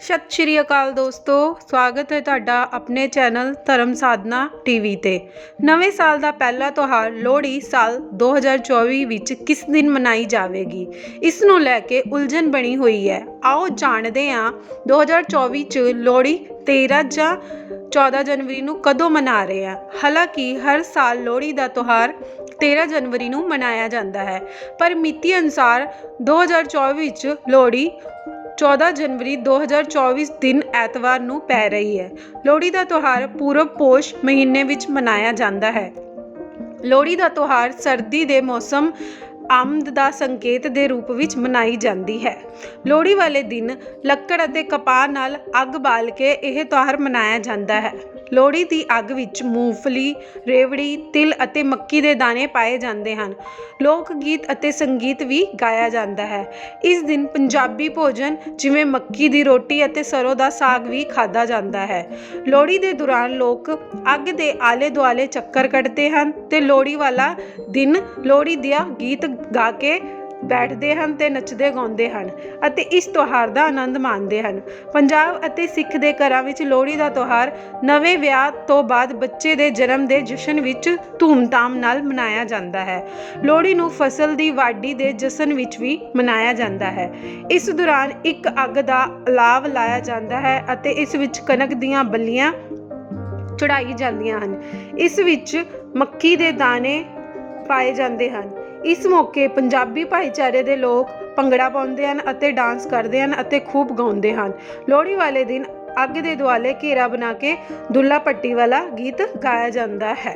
ਸਤਿ ਸ਼੍ਰੀ ਅਕਾਲ ਦੋਸਤੋ, ਸਵਾਗਤ ਹੈ ਤੁਹਾਡਾ ਆਪਣੇ ਚੈਨਲ ਧਰਮ ਸਾਧਨਾ ਟੀਵੀ ਤੇ। ਨਵੇਂ ਸਾਲ ਦਾ ਪਹਿਲਾ ਤਿਉਹਾਰ ਲੋਹੜੀ ਸਾਲ 2024 ਵਿੱਚ ਕਿਸ ਦਿਨ ਮਨਾਈ ਜਾਵੇਗੀ? ਇਸ ਨੂੰ ਲੈ ਕੇ ਉਲਝਣ ਬਣੀ ਹੋਈ ਹੈ। ਆਓ ਜਾਣਦੇ ਹਾਂ 2024 ਚ ਲੋਹੜੀ 13 ਜਾਂ 14 ਜਨਵਰੀ ਨੂੰ ਕਦੋਂ ਮਨਾ ਰਹੇ ਆ। ਹਾਲਾਂਕਿ ਹਰ ਸਾਲ ਲੋਹੜੀ ਦਾ ਤਿਉਹਾਰ 13 ਜਨਵਰੀ ਨੂੰ ਮਨਾਇਆ ਜਾਂਦਾ ਹੈ। ਪਰ ਮਿਤੀ ਅਨੁਸਾਰ 2024 ਵਿੱਚ ਲੋਹੜੀ 14 ਜਨਵਰੀ 2024 ਦਿਨ ਐਤਵਾਰ ਨੂੰ ਪੈ ਰਹੀ ਹੈ। ਲੋਹੜੀ ਦਾ ਤਿਉਹਾਰ ਪੂਰਬ ਪੋਸ਼ ਮਹੀਨੇ ਵਿੱਚ ਮਨਾਇਆ ਜਾਂਦਾ ਹੈ। ਲੋਹੜੀ ਦਾ ਤਿਉਹਾਰ ਸਰਦੀ ਦੇ ਮੌਸਮ, ਆਮਦ ਦਾ ਸੰਕੇਤ ਦੇ ਰੂਪ ਵਿੱਚ ਮਨਾਈ ਜਾਂਦੀ ਹੈ। ਲੋਹੜੀ ਵਾਲੇ ਦਿਨ ਲੱਕੜ ਅਤੇ ਕਪਾਹ ਨਾਲ ਅੱਗ ਬਾਲ ਕੇ ਇਹ ਤਿਉਹਾਰ ਮਨਾਇਆ ਜਾਂਦਾ ਹੈ। ਲੋਹੜੀ ਦੀ ਅੱਗ ਵਿੱਚ ਮੂੰਗਫਲੀ, ਰੇਵੜੀ, ਤਿਲ ਅਤੇ ਮੱਕੀ ਦੇ ਦਾਣੇ ਪਾਏ ਜਾਂਦੇ ਹਨ। ਲੋਕ ਗੀਤ ਅਤੇ ਸੰਗੀਤ ਵੀ ਗਾਇਆ ਜਾਂਦਾ ਹੈ। ਇਸ ਦਿਨ ਪੰਜਾਬੀ ਭੋਜਨ ਜਿਵੇਂ ਮੱਕੀ ਦੀ ਰੋਟੀ ਅਤੇ ਸਰੋਂ ਦਾ ਸਾਗ ਵੀ ਖਾਦਾ ਜਾਂਦਾ ਹੈ। ਲੋਹੜੀ ਦੇ ਦੌਰਾਨ ਲੋਕ ਅੱਗ ਦੇ ਆਲੇ ਦੁਆਲੇ ਚੱਕਰ ਕੱਢਦੇ ਹਨ ਤੇ ਲੋਹੜੀ ਵਾਲਾ ਦਿਨ ਲੋਹੜੀ ਦੀਆਂ ਗੀਤ ਗਾ ਕੇ ਬੈਠਦੇ ਹਨ ਤੇ ਨੱਚਦੇ ਗਾਉਂਦੇ ਹਨ ਅਤੇ ਇਸ ਤਿਉਹਾਰ ਦਾ ਆਨੰਦ ਮਾਣਦੇ ਹਨ। ਪੰਜਾਬ ਅਤੇ ਸਿੱਖ ਦੇ ਘਰਾਂ ਵਿੱਚ ਲੋਹੜੀ ਦਾ ਤਿਉਹਾਰ ਨਵੇਂ ਵਿਆਹ ਤੋਂ ਬਾਅਦ ਬੱਚੇ ਦੇ ਜਨਮ ਦੇ ਜਸ਼ਨ ਵਿੱਚ ਧੂਮਧਾਮ ਨਾਲ ਮਨਾਇਆ ਜਾਂਦਾ ਹੈ। ਲੋਹੜੀ ਨੂੰ ਫਸਲ ਦੀ ਵਾਢੀ ਦੇ ਜਸ਼ਨ ਵਿੱਚ ਵੀ ਮਨਾਇਆ ਜਾਂਦਾ ਹੈ। ਇਸ ਦੌਰਾਨ ਇੱਕ ਅੱਗ ਦਾ ਲਾਵ ਲਾਇਆ ਜਾਂਦਾ ਹੈ ਅਤੇ ਇਸ ਵਿੱਚ ਕਣਕ ਦੀਆਂ ਬੱਲੀਆਂ ਚੜਾਈ ਜਾਂਦੀਆਂ ਹਨ। ਇਸ ਵਿੱਚ ਮੱਕੀ ਦੇ ਦਾਣੇ ਪਾਏ ਜਾਂਦੇ ਹਨ। ਇਸ ਮੌਕੇ ਪੰਜਾਬੀ ਭਾਈਚਾਰੇ ਦੇ ਲੋਕ ਭੰਗੜਾ ਪਾਉਂਦੇ ਹਨ ਅਤੇ ਡਾਂਸ ਕਰਦੇ ਹਨ ਅਤੇ ਖੂਬ ਗਾਉਂਦੇ ਹਨ। ਲੋਹੜੀ ਵਾਲੇ ਦਿਨ ਅੱਗ ਦੇ ਦੁਆਲੇ ਘੇਰਾ ਬਣਾ ਕੇ ਦੁੱਲਾ ਪੱਟੀ ਵਾਲਾ ਗੀਤ ਗਾਇਆ ਜਾਂਦਾ ਹੈ।